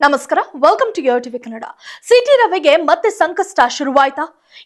ನಮಸ್ಕಾರ welcome to Yo TV Kannada CT ರವಿಗೆ ಮತ್ತೆ ಸಂಕಷ್ಟ ಶುರುವಾಯ್ತಾ?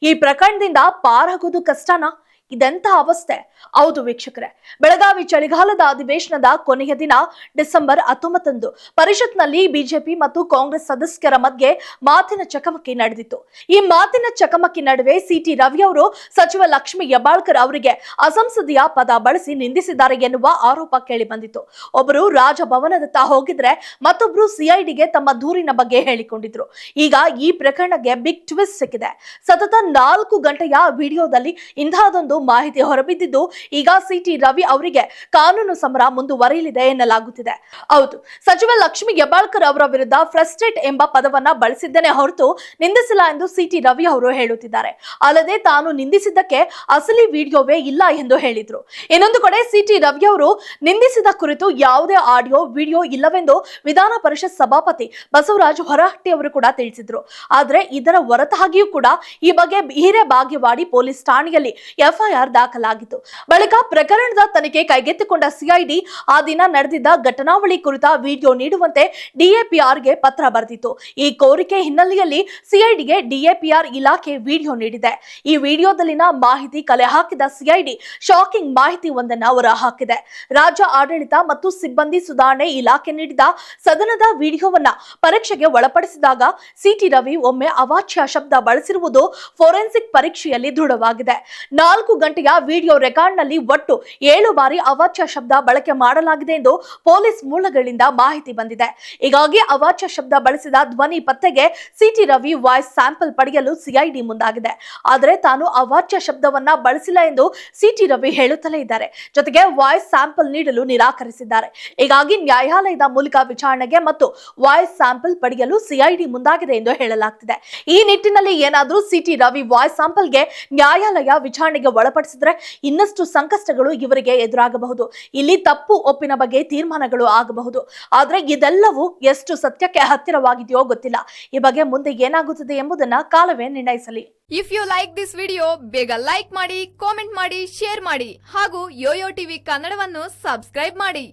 ಈ ಪ್ರಕರಣದಿಂದ ಪಾರಾಗೋದು ಕಷ್ಟನಾ? ಇದೆಂತ ಅವಸ್ಥೆ. ಹೌದು ವೀಕ್ಷಕರೇ, ಬೆಳಗಾವಿ ಚಳಿಗಾಲದ ಅಧಿವೇಶನದ ಕೊನೆಯ ದಿನ ಡಿಸೆಂಬರ್ ಹತ್ತೊಂಬತ್ತಂದು ಪರಿಷತ್ನಲ್ಲಿ ಬಿಜೆಪಿ ಮತ್ತು ಕಾಂಗ್ರೆಸ್ ಸದಸ್ಯರ ಮಧ್ಯೆ ಮಾತಿನ ಚಕಮಕಿ ನಡೆದಿತ್ತು. ಈ ಮಾತಿನ ಚಕಮಕಿ ನಡುವೆ ಸಿಟಿ ರವಿ ಅವರು ಸಚಿವ ಲಕ್ಷ್ಮಿ ಹೆಬ್ಬಾಳ್ಕರ್ ಅವರಿಗೆ ಅಸಂಸದೀಯ ಪದ ಬಳಸಿ ನಿಂದಿಸಿದ್ದಾರೆ ಎನ್ನುವ ಆರೋಪ ಕೇಳಿ ಬಂದಿತ್ತು ಒಬ್ಬರು ರಾಜಭವನದತ್ತ ಹೋಗಿದ್ರೆ ಮತ್ತೊಬ್ರು ಸಿಐಡಿಗೆ ತಮ್ಮ ದೂರಿನ ಬಗ್ಗೆ ಹೇಳಿಕೊಂಡಿದ್ರು. ಈಗ ಈ ಪ್ರಕರಣಕ್ಕೆ ಬಿಗ್ ಟ್ವಿಸ್ಟ್ ಸಿಕ್ಕಿದೆ. ಸತತ ನಾಲ್ಕು ಗಂಟೆಯ ವಿಡಿಯೋದಲ್ಲಿ ಇಂತಹದೊಂದು ಮಾಹಿತಿ ಹೊರಬಿದ್ದಿದ್ದು ಈಗ ಸಿಟಿ ರವಿ ಅವರಿಗೆ ಕಾನೂನು ಸಮರ ಮುಂದುವರಿಯಲಿದೆ ಎನ್ನಲಾಗುತ್ತಿದೆ. ಹೌದು, ಸಚಿವ ಲಕ್ಷ್ಮಿ ಹೆಬ್ಬಾಳ್ಕರ್ ಅವರ ವಿರುದ್ಧ ಫ್ರಸ್ಟ್ರೇಟ್ ಎಂಬ ಪದವನ್ನ ಬಳಸಿದ್ದೇನೆ ಹೊರತು ನಿಂದಿಸಿಲ್ಲ ಎಂದು ಸಿಟಿ ರವಿ ಅವರು ಹೇಳುತ್ತಿದ್ದಾರೆ. ಅಲ್ಲದೆ ತಾನು ನಿಂದಿಸಿದ್ದಕ್ಕೆ ಅಸಲಿ ವಿಡಿಯೋವೇ ಇಲ್ಲ ಎಂದು ಹೇಳಿದ್ರು. ಇನ್ನೊಂದು ಕಡೆ ಸಿಟಿ ರವಿ ಅವರು ನಿಂದಿಸಿದ ಕುರಿತು ಯಾವುದೇ ಆಡಿಯೋ, ವಿಡಿಯೋ ಇಲ್ಲವೆಂದು ವಿಧಾನ ಪರಿಷತ್ ಸಭಾಪತಿ ಬಸವರಾಜ್ ಹೊರಹಟ್ಟಿ ಅವರು ಕೂಡ ತಿಳಿಸಿದ್ರು. ಆದ್ರೆ ಇದರ ಹೊರತಾಗಿಯೂ ಕೂಡ ಈ ಬಗ್ಗೆ ಹಿರೇಬಾಗೇವಾಡಿ ಪೊಲೀಸ್ ಠಾಣೆಯಲ್ಲಿ ಎಫ್ಐಆರ್ ದಾಖಲಾಗಿತ್ತು ಬಳಿಕ ಪ್ರಕರಣದ ತನಿಖೆ ಕೈಗೆತ್ತಿಕೊಂಡ ಸಿಐಡಿ ಆ ದಿನ ನಡೆದಿದ್ದ ಘಟನಾವಳಿ ಕುರಿತ ವಿಡಿಯೋ ನೀಡುವಂತೆ ಡಿಎಪಿಆರ್ಗೆ ಪತ್ರ ಬರೆದಿತ್ತು. ಈ ಕೋರಿಕೆ ಹಿನ್ನೆಲೆಯಲ್ಲಿ ಸಿಐಡಿಗೆ ಡಿಎಪಿಆರ್ ಇಲಾಖೆ ವಿಡಿಯೋ ನೀಡಿದೆ. ಈ ವಿಡಿಯೋದಲ್ಲಿನ ಮಾಹಿತಿ ಕಲೆ ಹಾಕಿದ ಸಿಐಡಿ ಶಾಕಿಂಗ್ ಮಾಹಿತಿ ಒಂದನ್ನು ಹೊರ ಹಾಕಿದೆ. ರಾಜ್ಯ ಆಡಳಿತ ಮತ್ತು ಸಿಬ್ಬಂದಿ ಸುಧಾರಣೆ ಇಲಾಖೆ ನೀಡಿದ ಸದನದ ವಿಡಿಯೋವನ್ನ ಪರೀಕ್ಷೆಗೆ ಒಳಪಡಿಸಿದಾಗ ಸಿಟಿ ರವಿ ಒಮ್ಮೆ ಅವಾಚ್ಯ ಶಬ್ದ ಬಳಸಿರುವುದು ಫೋರೆನ್ಸಿಕ್ ಪರೀಕ್ಷೆಯಲ್ಲಿ ದೃಢವಾಗಿದೆ. ನಾಲ್ಕು ಗಂಟೆಯ ವಿಡಿಯೋ ರೆಕಾರ್ಡ್ನಲ್ಲಿ ಒಟ್ಟು ಏಳು ಬಾರಿ ಅವಾಚ್ಯ ಶಬ್ದ ಬಳಕೆ ಮಾಡಲಾಗಿದೆ ಎಂದು ಪೊಲೀಸ್ ಮೂಲಗಳಿಂದ ಮಾಹಿತಿ ಬಂದಿದೆ. ಹೀಗಾಗಿ ಅವಾಚ್ಯ ಶಬ್ದ ಬಳಸಿದ ಧ್ವನಿ ಪತ್ತೆಗೆ ಸಿಟಿ ರವಿ ವಾಯ್ಸ್ ಸ್ಯಾಂಪಲ್ ಪಡೆಯಲು ಸಿಐಡಿ ಮುಂದಾಗಿದೆ. ಆದರೆ ತಾನು ಅವಾಚ್ಯ ಶಬ್ದವನ್ನ ಬಳಸಿಲ್ಲ ಎಂದು ಸಿಟಿ ರವಿ ಹೇಳುತ್ತಲೇ ಇದ್ದಾರೆ. ಜೊತೆಗೆ ವಾಯ್ಸ್ ಸ್ಯಾಂಪಲ್ ನೀಡಲು ನಿರಾಕರಿಸಿದ್ದಾರೆ. ಹೀಗಾಗಿ ನ್ಯಾಯಾಲಯದ ಮೂಲಕ ವಿಚಾರಣೆಗೆ ಮತ್ತು ವಾಯ್ಸ್ ಸ್ಯಾಂಪಲ್ ಪಡೆಯಲು ಸಿಐಡಿ ಮುಂದಾಗಿದೆ ಎಂದು ಹೇಳಲಾಗ್ತಿದೆ. ಈ ನಿಟ್ಟಿನಲ್ಲಿ ಏನಾದರೂ ಸಿಟಿ ರವಿ ವಾಯ್ಸ್ ಸ್ಯಾಂಪಲ್ಗೆ ನ್ಯಾಯಾಲಯ ವಿಚಾರಣೆಗೆ ಒಳಪಡಿಸಿದ್ರೆ ಇನ್ನಷ್ಟು ಸಂಕಷ್ಟಗಳು ಇವರಿಗೆ ಎದುರಾಗಬಹುದು. ಇಲ್ಲಿ ತಪ್ಪು ಒಪ್ಪಿನ ಬಗ್ಗೆ ತೀರ್ಮಾನಗಳು ಆಗಬಹುದು. ಆದ್ರೆ ಇದೆಲ್ಲವೂ ಎಷ್ಟು ಸತ್ಯಕ್ಕೆ ಹತ್ತಿರವಾಗಿದೆಯೋ ಗೊತ್ತಿಲ್ಲ. ಈ ಬಗ್ಗೆ ಮುಂದೆ ಏನಾಗುತ್ತದೆ ಎಂಬುದನ್ನ ಕಾಲವೇ ನಿರ್ಣಯಿಸಲಿ. If you like this video ಬೇಗ ಲೈಕ್ ಮಾಡಿ ಕಾಮೆಂಟ್ ಮಾಡಿ ಶೇರ್ ಮಾಡಿ ಹಾಗೂ ಯೋಯೋ ಟಿವಿ ಕನ್ನಡವನ್ನು ಸಬ್ಸ್ಕ್ರೈಬ್ ಮಾಡಿ.